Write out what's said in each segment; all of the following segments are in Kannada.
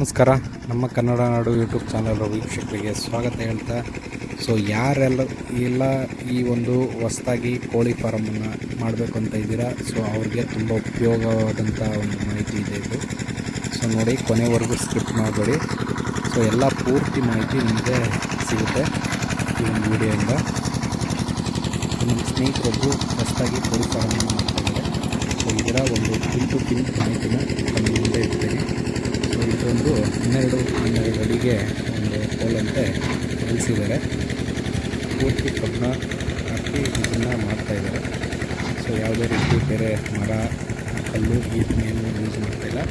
ನಮಸ್ಕಾರ. ನಮ್ಮ ಕನ್ನಡ ನಾಡು ಯೂಟ್ಯೂಬ್ ಚಾನಲ್ ವೀಕ್ಷಕರಿಗೆ ಸ್ವಾಗತ ಹೇಳ್ತಾ, ಸೊ ಯಾರೆಲ್ಲ ಎಲ್ಲ ಈ ಒಂದು ಹೊಸ್ದಾಗಿ ಕೋಳಿ ಫಾರಮನ್ನು ಮಾಡಬೇಕು ಅಂತ ಇದ್ದೀರಾ, ಸೊ ಅವ್ರಿಗೆ ತುಂಬ ಉಪಯೋಗವಾದಂಥ ಒಂದು ಮಾಹಿತಿ ಇದೆ ಇದು. ಸೊ ನೋಡಿ, ಕೊನೆವರೆಗೂ ಸ್ಕಿಪ್ ಮಾಡಬೇಡಿ. ಸೊ ಎಲ್ಲ ಪೂರ್ತಿ ಮಾಹಿತಿ ನಿಮಗೆ ಸಿಗುತ್ತೆ ಈ ಒಂದು ವಿಡಿಯೋಯಿಂದ. ನಮ್ಮ ಸ್ನೇಹಿತರೊಬ್ಬರು ಹೊಸದಾಗಿ ಕೋಳಿ ಫಾರಮನ್ನು ಮಾಡ್ತಾಯಿದ್ದಾರೆ ಸೊ ಇದರ ಒಂದು ಪಿನ್ ಟು ಪಿನ್ ಮಾಹಿತಿನ ನಮ್ಮ ಮುಂದೆ ಇಡ್ತೀನಿ. ಸೊ ಇದೊಂದು ಹನ್ನೆರಡು ಹನ್ನೆರಡು ಅಡಿಗೆ ಒಂದು ಕೋಲಂತೆ ನಿಲ್ಲಿಸಿದ್ದಾರೆ. ಪೂರ್ತಿ ಕಬ್ಬಣ ಹಾಕಿ ಇದನ್ನು ಮಾಡ್ತಾಯಿದ್ದಾರೆ ಸೊ ಯಾವುದೇ ರೀತಿ ಬೇರೆ ಮರ, ಕಲ್ಲು ಏನು ಯೂಸ್ ಮಾಡ್ತಾಯಿಲ್ಲ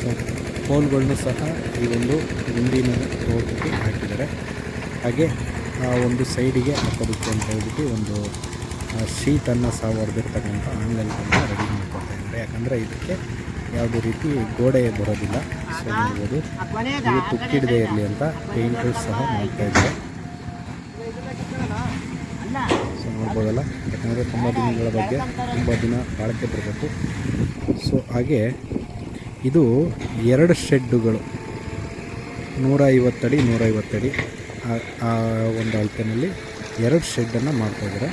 ಸೊ ಪೋಲ್ಗಳನ್ನು ಸಹ ಈ ಒಂದು ಗುಂಡಿನ ತೋಟಕ್ಕೆ ಹಾಕಿದ್ದಾರೆ. ಹಾಗೆ, ಆ ಒಂದು ಸೈಡಿಗೆ ಹಾಕೋದಕ್ಕೆ ಅಂತ ಹೇಳ್ಬಿಟ್ಟು ಒಂದು ಶೀಟನ್ನು ಸಹ ಹೊಡೆದಿರ್ತಕ್ಕಂಥ ಆಂಗಲ್ಗಳನ್ನ ರೆಡಿ ಮಾಡ್ಕೊಳ್ತಾ ಇದ್ದಾರೆ. ಯಾಕಂದರೆ ಇದಕ್ಕೆ ಯಾವುದೇ ರೀತಿ ಗೋಡೆ ಬರೋದಿಲ್ಲ. ಸೊ ನೋಡ್ಬೋದು. ಇದು ತುಕ್ಕಿಡದೆ ಇರಲಿ ಅಂತ ಪೇಂಟ್ ಸಹ ಮಾಡ್ತಾ ಇದ್ದಾರೆ. ಸೊ ನೋಡ್ಬೋದಲ್ಲ? ಯಾಕಂದರೆ ತುಂಬ ದಿನಗಳ ಬಗ್ಗೆ ತುಂಬ ದಿನ ಬಾಳಿಕೆ ಬರಬೇಕು. ಸೊ ಹಾಗೆ ಇದು ಎರಡು ಶೆಡ್ಡುಗಳು. ನೂರ ಐವತ್ತಡಿ ನೂರೈವತ್ತಡಿ ಆ- ಆ ಒಂದು ಅಳತೆನಲ್ಲಿ ಎರಡು ಶೆಡ್ಡನ್ನು ಮಾಡ್ತಾಯಿದ್ದಾರೆ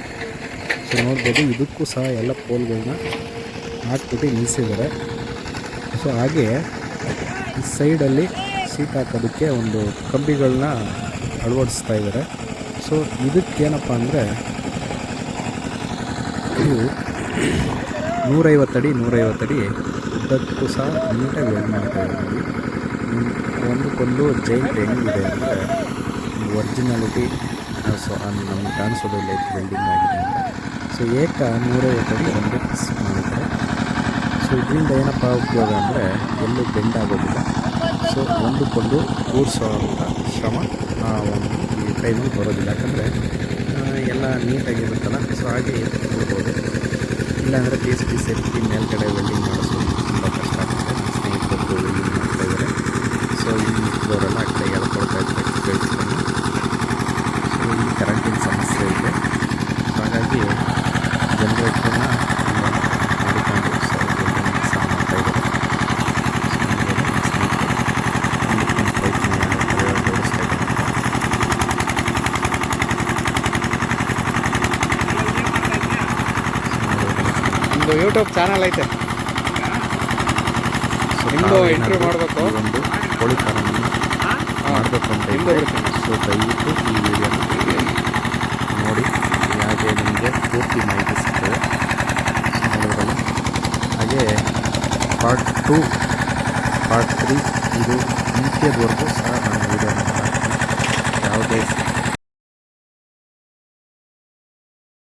ಸೊ ನೋಡ್ಬೋದು, ಇದಕ್ಕೂ ಸಹ ಎಲ್ಲ ಪೋಲ್ಗಳನ್ನ ಹಾಕ್ಬಿಟ್ಟು ನಿಲ್ಲಿಸಿದ್ದಾರೆ ಸೊ ಹಾಗೆ ಈ ಸೈಡಲ್ಲಿ ಸೀಟ್ ಹಾಕೋದಕ್ಕೆ ಒಂದು ಕಂಬಿಗಳನ್ನ ಅಳವಡಿಸ್ತಾ ಇದ್ದಾರೆ. ಸೊ ಇದಕ್ಕೇನಪ್ಪ ಅಂದರೆ ಇದು ನೂರೈವತ್ತಡಿ ನೂರೈವತ್ತಡಿ ಉದ್ದಕ್ಕೂ ಸಹ ನೀಟಾಗಿ ವೆಲ್ಡ್ ಮಾಡ್ತಾ ಇದ್ದೀವಿ. ಒಂದಕ್ಕೊಂದು ಜೈಂಟ್ ಹೆಂಗಿದೆ ಅಂದರೆ ಒರಿಜಿನಾಲಿಟಿ, ಸೊ ನಮ್ಗೆ ಕಾಣಿಸೋದು ಲೈಕ್ ವೆಲ್ಡಿಂಗ್ ಆಗಿದೆ ಅಂತ. ಸೊ ಏಕ ನೂರೈವತ್ತಡಿ ಒಂದು ಮಾಡಿದ್ದಾರೆ. ಇದರಿಂದ ಏನಪ್ಪ ಉಪಯೋಗ ಅಂದರೆ ಎಲ್ಲೂ ಬೆಂಡ್ ಆಗೋದಿಲ್ಲ ಸೊ ಒಂದಕ್ಕೊಂದು ಕೂರಿಸೋ ಶ್ರಮ ಈ ಟೈಮಲ್ಲಿ ಬರೋದಿಲ್ಲ. ಯಾಕಂದರೆ ಎಲ್ಲ ನೀಟಾಗಿರುತ್ತಲ್ಲ ಸೊ ಹಾಗೆ ಎತ್ಕೊಳ್ಬೋದು ಇಲ್ಲಾಂದರೆ ಪೀಸ್ ಪೀಸ್ ಸೇಫ್ಟಿ ಮೇಲ್ಗಡೆ ವೆಲ್ಡಿಂಗ್ ಮಾಡಿಸೋದು ತುಂಬ ಕಷ್ಟ ಆಗುತ್ತೆ. ಸ್ನೇಹಿತರು ವೆಲ್ಡಿಂಗ್ ಮಾಡ್ತಾಯಿದ್ದಾರೆ ಸೊ ಇಲ್ಲಿ ಮಿಕ್ಕಿದವರೆಲ್ಲ ಆ ಕಡೆ ಎಳ್ಕೊಳ್ತಾ ಇದ್ದಾರೆ ಸೊ ಇಲ್ಲಿ ಕರೆಂಟಿನ ಸಮಸ್ಯೆ ಇದೆ ಸೊ ಹಾಗಾಗಿ ಜನ್ರೇಟರ್ನ ಮಾಡಿಕೊಂಡು ಸೊ ವೆಲ್ಡಿಂಗ್ ಸಹ ಮಾಡ್ತಾಯಿದ್ದಾರೆ ಒಂದು ಯೂಟ್ಯೂಬ್ ಚಾನಲ್ ಐತೆ. ನಿಮ್ದು ಎಂಟ್ರಿ ಮಾಡಬೇಕು. ಒಂದು ಕೋಳಿ ಫಾರಮನ್ನು ಮಾಡಬೇಕು ಅಂತ ಇದ್ದರೆ ಸೊ ದಯವಿಟ್ಟು ಈ ವಿಡಿಯೋನ ನೋಡಿ. ಹಾಗೆ ನಿಮಗೆ ಪೂರ್ತಿ ಮಾಹಿತಿ ಸಿಗ್ತದೆ. ನೋಡಿದ್ರಲ್ಲ ಹಾಗೆ ಪಾರ್ಟ್ ಟು ಪಾರ್ಟ್ ತ್ರೀ ಇದು ಅಂತ್ಯದವರೆಗೂ ಸಹ